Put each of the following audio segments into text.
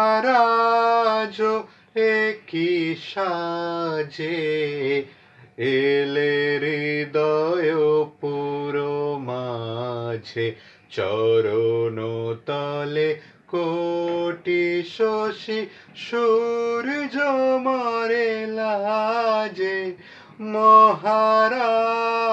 মহারাজ একই সাজে এলে হৃদয় পুরো মাঝে চরণ তলে কোটি শশী সূর্য মরে লাজে মহারাজ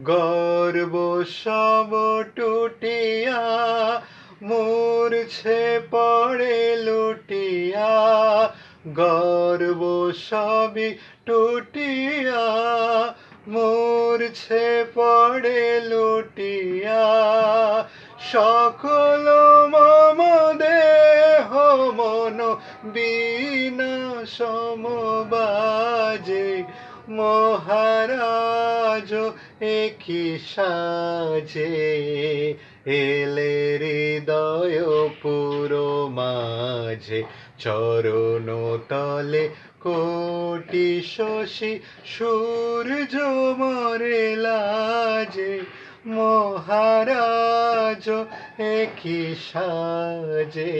গর্ব সব টুটিয়া, মূর্ছে পড়ে লুটিয়া, গর্ব সবই টুটিয়া, মূর্ছে পড়ে লুটিয়া। সকল মম দেহ মন বিনা সমবাজে মহারাজ একই সাজে এলে হৃদয় পুরো মাঝে, চরণ তলে কোটি শশী সূর্য মরে লাজে মহারাজ একই সাজে।